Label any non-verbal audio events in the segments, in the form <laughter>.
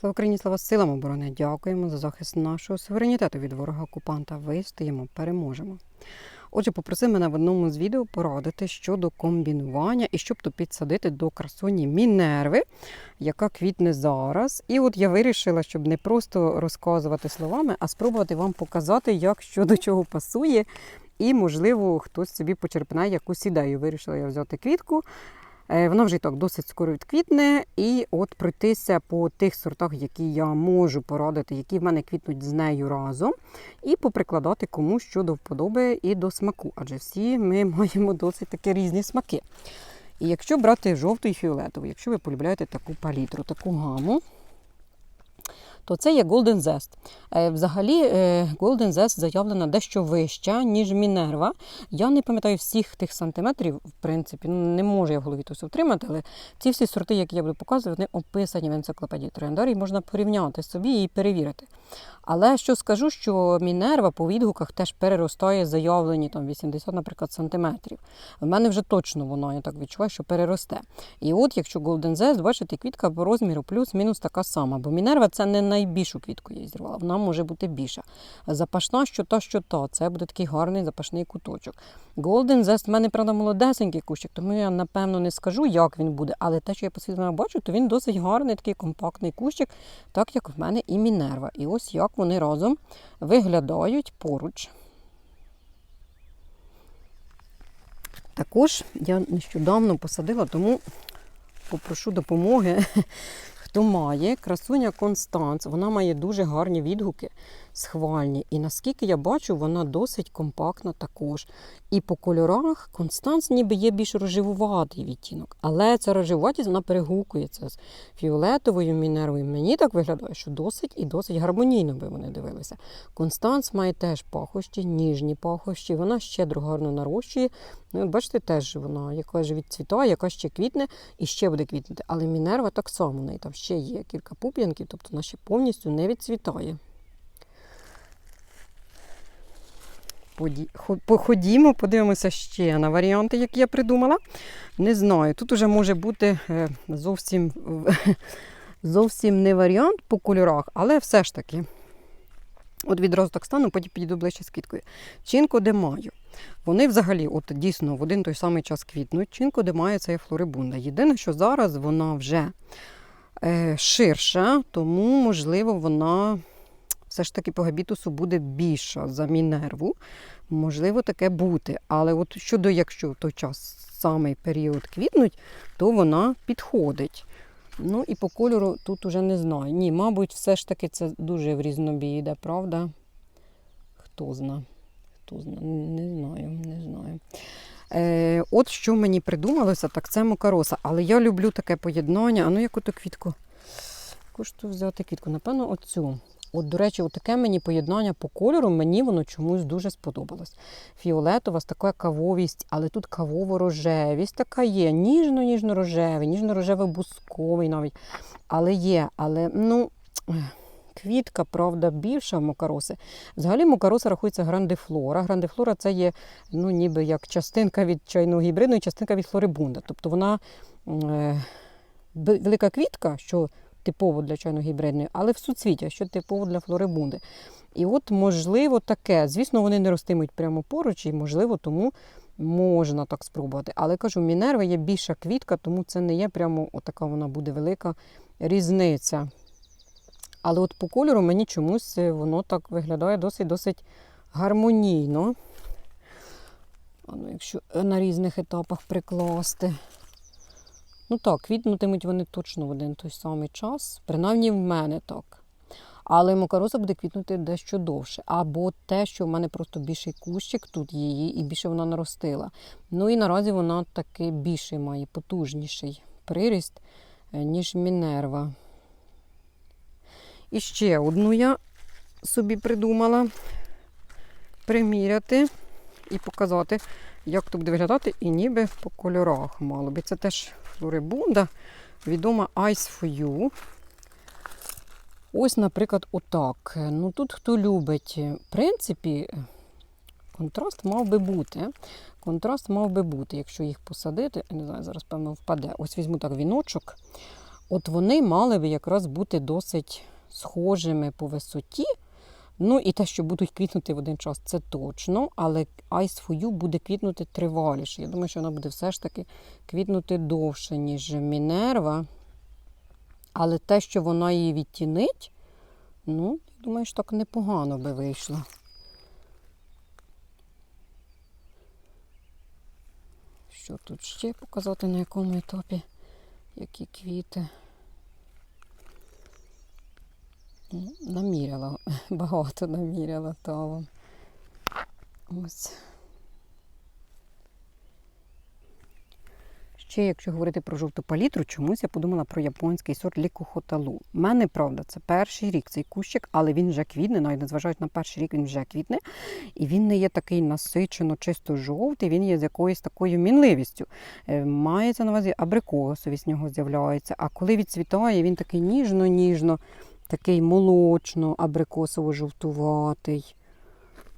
Слава Україні, слава силам оборони! Дякуємо за захист нашого суверенітету від ворога окупанта. Вистоїмо, переможемо. Отже, попросив мене в одному з відео порадити щодо комбінування і щоб то підсадити до красуні Мінерви, яка квітне зараз. І от я вирішила, щоб не просто розказувати словами, а спробувати вам показати, як що до чого пасує. І, можливо, хтось собі почерпне якусь ідею. Вирішила я взяти квітку. Е, Вона вже так досить скоро відквітне, і от пройтися по тих сортах, які я можу порадити, які в мене квітнуть з нею разом, і поприкладати кому що до вподоби і до смаку. Адже всі ми <laughs> маємо досить такі різні смаки. І якщо брати жовту і фіолетову, якщо ви полюбляєте таку палітру, таку гаму, то це є Golden Zest. Е, Взагалі, е, Golden Zest заявлена дещо вища, ніж Мінерва. Я не пам'ятаю всіх тих сантиметрів, в принципі, ну, не можу я в голові то все але ці всі сорти, які я буду показувати, вони описані в енциклопедії Трояндарій, можна порівняти собі і перевірити. Але що скажу, що Мінерва по відгуках теж переростає заявлені там 80, наприклад, сантиметрів. В мене вже точно воно, я так відчуваю, що переросте. І от, якщо Golden Zest, бачите, квітка по розміру плюс-мінус така сама. Бо Мінерва це не найбільшу квітку я зірвала, вона може бути більша. Запашна, що та, що та. Це буде такий гарний запашний куточок. Golden Zest в мене, правда, молодесенький кущик, тому я напевно не скажу, як він буде. Але те, що я посвідомо бачу, то він досить гарний, такий компактний кущик, так як в мене і Мінерва. І ось як вони разом виглядають поруч. Також я нещодавно посадила, тому попрошу допомоги. Хто має красуня Констанц, вона має дуже гарні відгуки, схвальні. І наскільки я бачу, вона досить компактна також. І по кольорах Констанц ніби є більш рожевуватий відтінок. Але ця рожевуватість вона перегукується з фіолетовою мінервою. Мені так виглядає, що досить і досить гармонійно би вони дивилися. Констанц має теж пахощі, ніжні пахощі, вона щедро гарно нарощує. Ну, бачите, теж вона яка ж відцвітає, яка ще квітне і ще буде квітнути. Але Мінерва так само, в неї там ще є кілька пуп'янків, тобто вона ще повністю не відцвітає. Походімо, подивимося ще на варіанти, які я придумала. Не знаю, тут уже може бути е, зовсім, <laughs> зовсім не варіант по кольорах, але все ж таки. От відразу так стану, потім підійду ближче з квіткою. Чинко де маю. Вони взагалі, от дійсно, в один той самий час квітнуть. Чинко де має це є флорибунда. Єдине, що зараз вона вже е, ширша, тому, можливо, вона все ж таки по габітусу буде більша за мінерву. Можливо, таке бути. Але от щодо, якщо в той час самий період квітнуть, то вона підходить. Ну і по кольору тут уже не знаю. Ні, мабуть, все ж таки це дуже в різнобій правда? Хто зна? Хто зна? Не знаю, не знаю. Е, от що мені придумалося, так це мокароса. Але я люблю таке поєднання. А ну яку то квітку? Тут взяти квітку? Напевно, оцю. От, до речі, таке мені поєднання по кольору, мені воно чомусь дуже сподобалось. Фіолетова з такою кавовість, але тут кавово-рожевість така є. Ніжно-ніжно-рожевий, ніжно-рожево-бусковий навіть. Але є, але ну. Квітка, правда, більша в мокароси. Взагалі мокароса рахується грандифлора. Грандифлора це є ну, ніби як частинка від чайного гібриду і частинка від флорибунда. Тобто вона е, велика квітка, що типово для чайно-гібридної, але в суцвіття, що типово для флорибунди. І от, можливо, таке. Звісно, вони не ростимуть прямо поруч, і, можливо, тому можна так спробувати. Але кажу, Мінерва є більша квітка, тому це не є прямо отака вона буде велика різниця. Але от по кольору мені чомусь е, воно так виглядає досить-досить гармонійно. Ну, якщо на різних етапах прикласти. Ну так, квітнутимуть вони точно в один той самий час. Принаймні в мене так. Але мокароса буде квітнути дещо довше. Або те, що в мене просто більший кущик тут її, і більше вона наростила. Ну і наразі вона таки більший має, потужніший приріст, е, ніж Мінерва. І ще одну я собі придумала приміряти і показати, як то буде виглядати, і ніби по кольорах мало би. Це теж флорибунда, відома Ice for You. Ось, наприклад, отак. Ну тут хто любить, в принципі, контраст мав би бути. Контраст мав би бути, якщо їх посадити. Я не знаю, зараз, певно, впаде. Ось візьму так віночок. От вони мали би якраз бути досить схожими по висоті. Ну і те, що будуть квітнути в один час, це точно. Але Ice for You буде квітнути триваліше. Я думаю, що вона буде все ж таки квітнути довше, ніж Мінерва. Але те, що вона її відтінить, ну, я думаю, що так непогано би вийшло. Що тут ще показати, на якому етапі, які квіти. Ну, наміряла, <laughs> багато наміряла талом. Ось. Ще, якщо говорити про жовту палітру, чомусь я подумала про японський сорт лікохоталу. У мене, правда, це перший рік цей кущик, але він вже квітне, навіть незважаючи на перший рік, він вже квітне. І він не є такий насичено, чисто жовтий, він є з якоюсь такою мінливістю. Е, Мається на увазі абрикосові з нього з'являється. А коли відцвітає, він такий ніжно-ніжно, такий молочно, абрикосово-жовтуватий.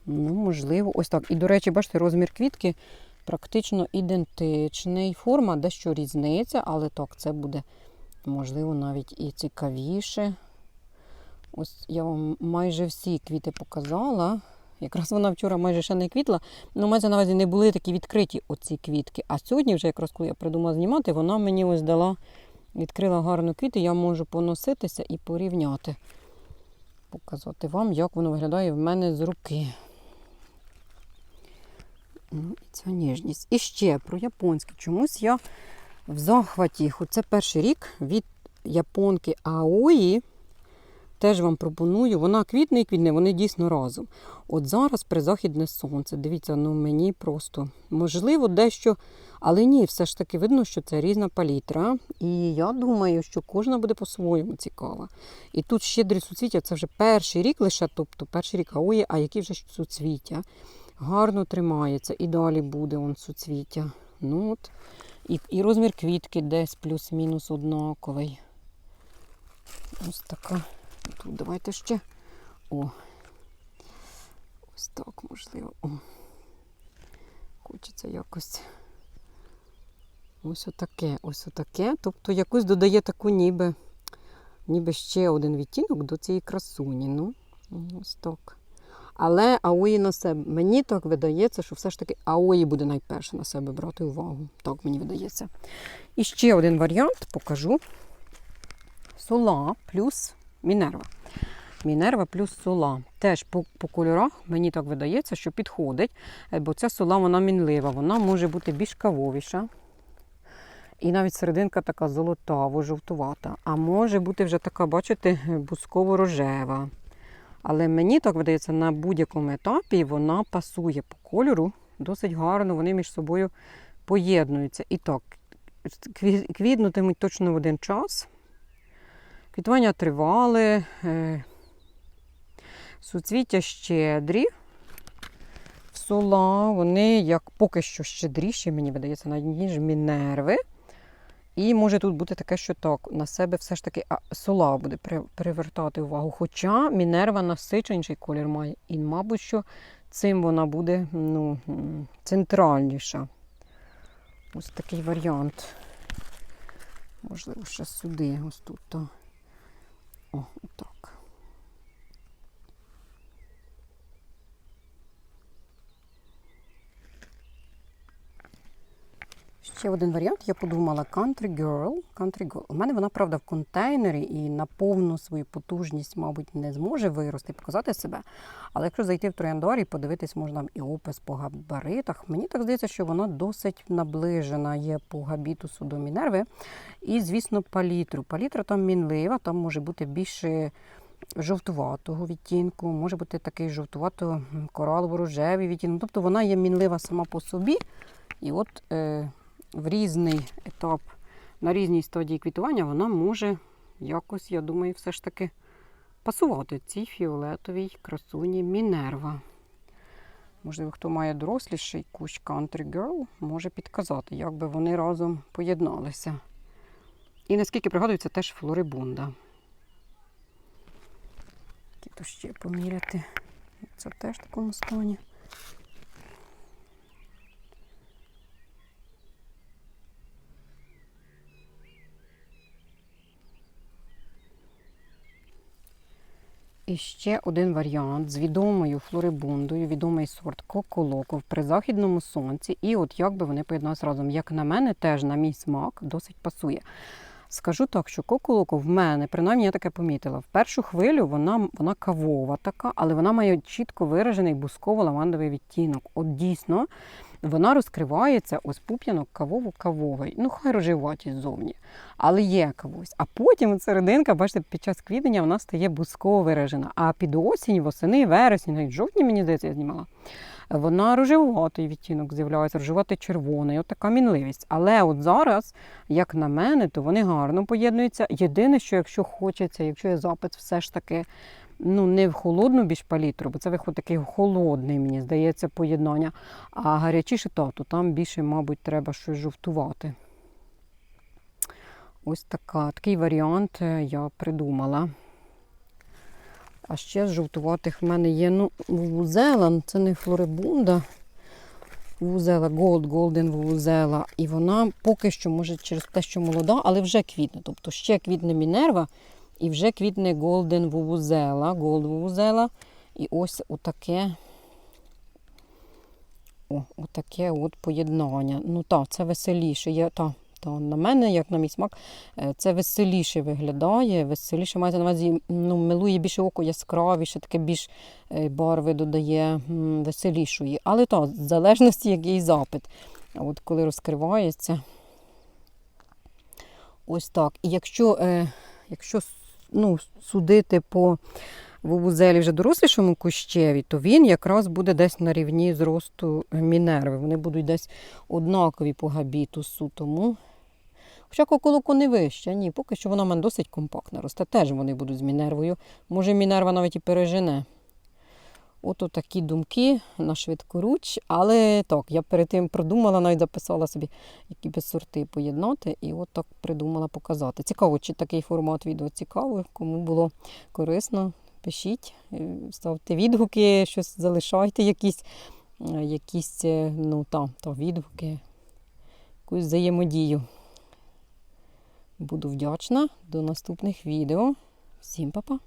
Ну, можливо, ось так. І, до речі, бачите, розмір квітки практично ідентичний. Форма дещо різниця, але так, це буде, можливо, навіть і цікавіше. Ось я вам майже всі квіти показала. Якраз вона вчора майже ще не квітла. Ну, мається на увазі не були такі відкриті оці квітки. А сьогодні, вже якраз коли я придумала знімати, вона мені ось дала, відкрила гарну квіти, я можу поноситися і порівняти. Показати вам, як воно виглядає в мене з руки. Ну, ця ніжність. І ще про японське. Чомусь я в захваті. Хоч це перший рік від японки Аої. Теж вам пропоную. Вона квітне і квітне, вони дійсно разом. От зараз призахідне сонце. Дивіться, ну мені просто можливо дещо. Але ні, все ж таки видно, що це різна палітра. І я думаю, що кожна буде по-своєму цікава. І тут щедрі суцвіття, це вже перший рік лише, тобто перший рік Аої, а які вже суцвіття гарно тримається. І далі буде он суцвіття. Ну от. І, і розмір квітки десь плюс-мінус однаковий. Ось така. Тут давайте ще. О. Ось так, можливо. О. Хочеться якось. Ось отаке, ось отаке. Тобто якось додає таку ніби, ніби ще один відтінок до цієї красуні. Ну, ось так. Але Аої на себе. Мені так видається, що все ж таки Аої буде найперше на себе брати увагу. Так мені видається. І ще один варіант покажу. Сола плюс Мінерва. Мінерва плюс сола. Теж по, по кольорах мені так видається, що підходить, е, бо ця сола вона мінлива, вона може бути більш кавовіша. І навіть серединка така золотаво-жовтувата. А може бути вже така, бачите, бусково-рожева. Але мені так видається, на будь-якому етапі вона пасує по кольору, досить гарно, вони між собою поєднуються. І так, квітнутимуть точно в один час. Квітування тривале, е, суцвіття щедрі. Сола, вони як поки що щедріші, мені видається, ніж мінерви. І може тут бути таке, що так, на себе все ж таки а, сола буде привертати увагу. Хоча мінерва насиченіший колір має. І, мабуть, що цим вона буде ну, центральніша. Ось такий варіант. Можливо, ще сюди, ось тут. то. О, отак. Ще один варіант, я подумала Country Girl. Country Girl. У мене вона, правда, в контейнері і на повну свою потужність, мабуть, не зможе вирости, показати себе. Але якщо зайти в трояндарі, подивитись можна і опис по габаритах. Мені так здається, що вона досить наближена є по габітусу до Мінерви. І, звісно, палітру. Палітра там мінлива, там може бути більше жовтуватого відтінку, може бути такий жовтувато-коралово-рожевий відтінок. Тобто вона є мінлива сама по собі. І от е, в різний етап, на різній стадії квітування вона може якось, я думаю, все ж таки пасувати цій фіолетовій красуні Мінерва. Можливо, хто має доросліший кущ Country Girl, може підказати, як би вони разом поєдналися. І наскільки пригадую, це теж флорибунда. Які то ще поміряти. Це теж в такому стані. І ще один варіант з відомою флорибундою, відомий сорт коколоко в призахідному сонці. І от як би вони поєдналися разом. Як на мене, теж на мій смак досить пасує. Скажу так, що коколоко в мене, принаймні я таке помітила. В першу хвилю вона, вона кавова така, але вона має чітко виражений бусково-лавандовий відтінок. От дійсно вона розкривається ось пуп'янок кавово-кавовий. Ну, хай рожеваті ззовні, але є кавусь. А потім серединка, бачите, під час квітення вона стає бусково виражена. А під осінь, восени, вересень, навіть жовтні, мені здається, я знімала. Вона рожеватий відтінок з'являється, рожеватий червоний, от така мінливість. Але от зараз, як на мене, то вони гарно поєднуються. Єдине, що якщо хочеться, якщо є запит, все ж таки ну, не в холодну більш палітру, бо це виходить такий холодний, мені здається, поєднання. А гарячіше то, то там більше, мабуть, треба щось жовтувати. Ось така, такий варіант е, я придумала. А ще з жовтуватих в мене є ну, вузела, це не флорибунда. Вузела Gold, Golden вузела. І вона поки що, може, через те, що молода, але вже квітне. Тобто ще квітне Мінерва і вже квітне Golden вузела, Gold вузела. І ось отаке. О, отаке от поєднання. Ну так, це веселіше. Є, та, та, на мене, як на мій смак, е, це веселіше виглядає. Веселіше мається на увазі, ну, милує більше око яскравіше, таке більш е, барви додає веселішої. Але так, в залежності, який запит. От коли розкривається. Ось так. І якщо, е, якщо ну, судити по вувузелі вже дорослішому кущеві, то він якраз буде десь на рівні зросту мінерви. Вони будуть десь однакові по габітусу. Тому. Хоча коколоко не вище, ні, поки що вона в мене досить компактна росте. Теж вони будуть з мінервою. Може, мінерва навіть і пережене. От такі думки на швидкоруч. Але так, я перед тим продумала, навіть записала собі, які би сорти поєднати, і от так придумала показати. Цікаво, чи такий формат відео цікавий, кому було корисно. Пишіть, е, ставте відгуки, щось залишайте якісь, е, якісь е, ну, та, та, відгуки, якусь взаємодію. Буду вдячна. До наступних відео. Всім па-па!